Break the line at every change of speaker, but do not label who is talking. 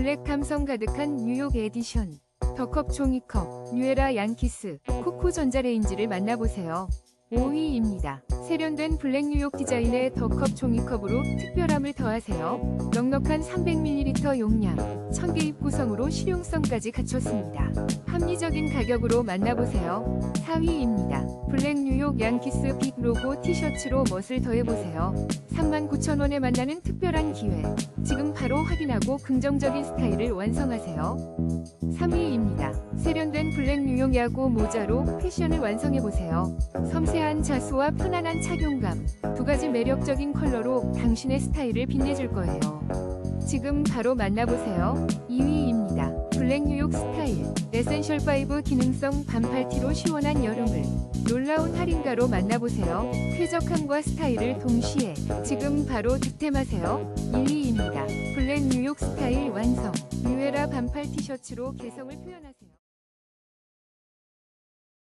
블랙 감성 가득한 뉴욕 에디션. 더컵 종이컵, 뉴에라 양키스, 코코 전자레인지를 만나보세요. 5위입니다. 세련된 블랙 뉴욕 디자인의 더컵 종이컵으로 특별함을 더하세요. 넉넉한 300ml 용량, 1000개입 구성으로 실용성까지 갖췄습니다. 합리적인 가격으로 만나보세요. 4위입니다. 블랙 뉴욕 양키스 빅 로고 티셔츠로 멋을 더해보세요. 39,000원에 만나는 특별한 기회. 지금 바로 확인하고 긍정적인 스타일을 완성하세요. 3위입니다. 세련된 블랙 뉴욕 야구 모자로 패션을 완성해보세요. 섬세한 자수와 편안한 착용감, 두 가지 매력적인 컬러로 당신의 스타일을 빛내줄 거예요. 지금 바로 만나보세요. 2위입니다. 블랙 뉴욕 스타일, 에센셜 5 기능성 반팔티로 시원한 여름을 놀라운 할인가로 만나보세요. 쾌적함과 스타일을 동시에 지금 바로 득템하세요. 1위입니다. 블랙 뉴욕 스타일 완성. 뉴에라 반팔 티셔츠로 개성을 표현하세요.